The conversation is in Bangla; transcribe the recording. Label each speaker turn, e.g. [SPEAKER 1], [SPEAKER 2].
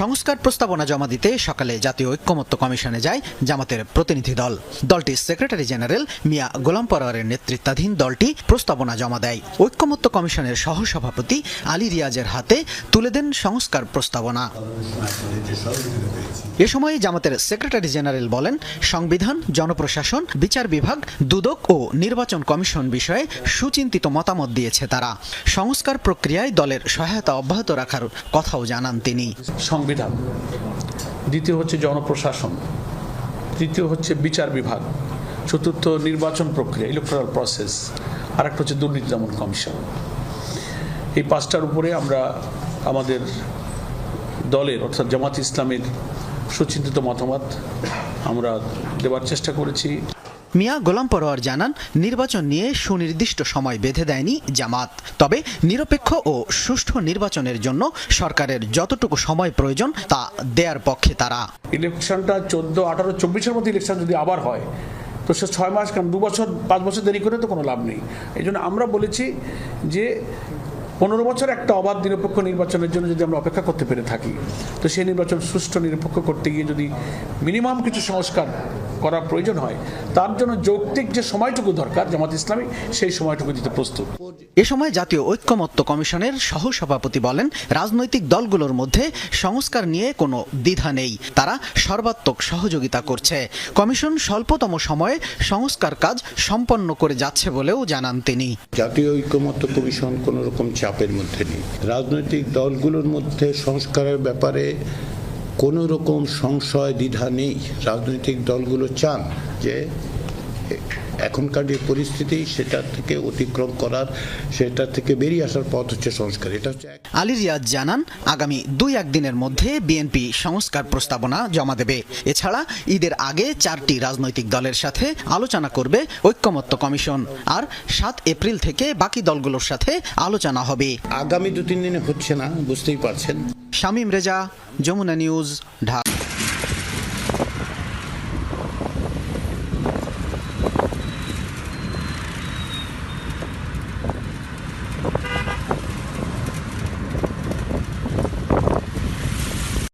[SPEAKER 1] সংস্কার প্রস্তাবনা জমা দিতে সকালে জাতীয় ঐক্যমত্য কমিশনে যায় জামাতের প্রতিনিধি দল। দলটির সেক্রেটারি জেনারেল মিয়া গোলাম পরোয়ারের নেতৃত্বাধীন দলটি প্রস্তাবনা জমা দেয়। ঐক্যমত্য কমিশনের সহসভাপতি আলী রিয়াজের হাতে তুলে দেন সংস্কার প্রস্তাবনা। এ সময় জামাতের সেক্রেটারি জেনারেল বলেন, সংবিধান, জনপ্রশাসন, বিচার বিভাগ, দুদক ও নির্বাচন কমিশন বিষয়ে সুচিন্তিত মতামত দিয়েছে তারা। সংস্কার প্রক্রিয়ায় দলের সহায়তা অব্যাহত রাখার কথাও জানান তিনি।
[SPEAKER 2] সংবিধান। দ্বিতীয় হচ্ছে জনপ্রশাসন। তৃতীয় হচ্ছে বিচার বিভাগ। চতুর্থ নির্বাচন প্রক্রিয়া ইলেকট্রাল প্রসেস আর একটা হচ্ছে দুর্নীতি দমন কমিশন। এই পাঁচটার উপরে আমরা আমাদের দলের, অর্থাৎ জামাত ইসলামের সুচিন্তিত মতামত আমরা দেওয়ার চেষ্টা করেছি।
[SPEAKER 1] মিয়া গোলাম পরোয়ার জানান, নির্বাচন নিয়ে সুনির্দিষ্ট সময় বেঁধে দেয়নি জামাত। তবে নিরপেক্ষ ও সুষ্ঠু নির্বাচনের জন্য সরকারের যতটুকু সময় প্রয়োজন তা দেয়ার পক্ষে তারা।
[SPEAKER 2] ইলেকশনটা চোদ্দ, আঠারো, চব্বিশের মধ্যে ইলেকশন যদি আবার হয়, তো সে ছয় মাস কারণ দু বছর, পাঁচ বছর দেরি করে তো কোনো লাভ নেই। এই জন্য আমরা বলেছি যে, পনেরো বছর একটা অবাধ নিরপেক্ষ নির্বাচনের জন্য যদি আমরা অপেক্ষা করতে পেরে থাকি, তো সেই নির্বাচন সুষ্ঠু নিরপেক্ষ করতে গিয়ে যদি মিনিমাম কিছু সংস্কার করা প্রয়োজন হয়। তার জন্য যৌক্তিক যে সময়টুকু দরকার জামাত ইসলামী সেই সময়টুকু দিতে প্রস্তুত।
[SPEAKER 1] এ সময় জাতীয় ঐক্যমত্য কমিশনের সহসভাপতি বলেন রাজনৈতিক দলগুলোর মধ্যে সংস্কার নিয়ে কোনো দ্বিধা নেই। তারা সর্বাত্মক সহযোগিতা করছে। কমিশন স্বল্পতম সময়ে সংস্কার কাজ সম্পন্ন করে যাচ্ছে বলেও জানান তিনি।
[SPEAKER 3] জাতীয় ঐক্যমত্য কমিশন কোনো রকম চাপের মধ্যে নেই। রাজনৈতিক দলগুলোর মধ্যে সংস্কারের ব্যাপারে কোনো রকম সংশয় দ্বিধা নেই। রাজনৈতিক দলগুলো চান যে এখনকার যে পরিস্থিতি সেটা থেকে অতিক্রম করার সেটা থেকে বেরিয়ে আসার পথ হচ্ছে সংস্কার। এটা হচ্ছে
[SPEAKER 1] আলী রিয়াজ জানান আগামী দুই একদিনের মধ্যে বিএনপি সংস্কার প্রস্তাবনা জমা দেবে। এছাড়া ঈদের আগে চারটি রাজনৈতিক দলের সাথে আলোচনা করবে ঐক্যমত্য কমিশন। আর সাত এপ্রিল থেকে বাকি দলগুলোর সাথে আলোচনা হবে।
[SPEAKER 3] আগামী দু তিন দিনে হচ্ছে না বুঝতেই পারছেন।
[SPEAKER 1] শামীম রেজা যমুনা নিউজ ঢাকা।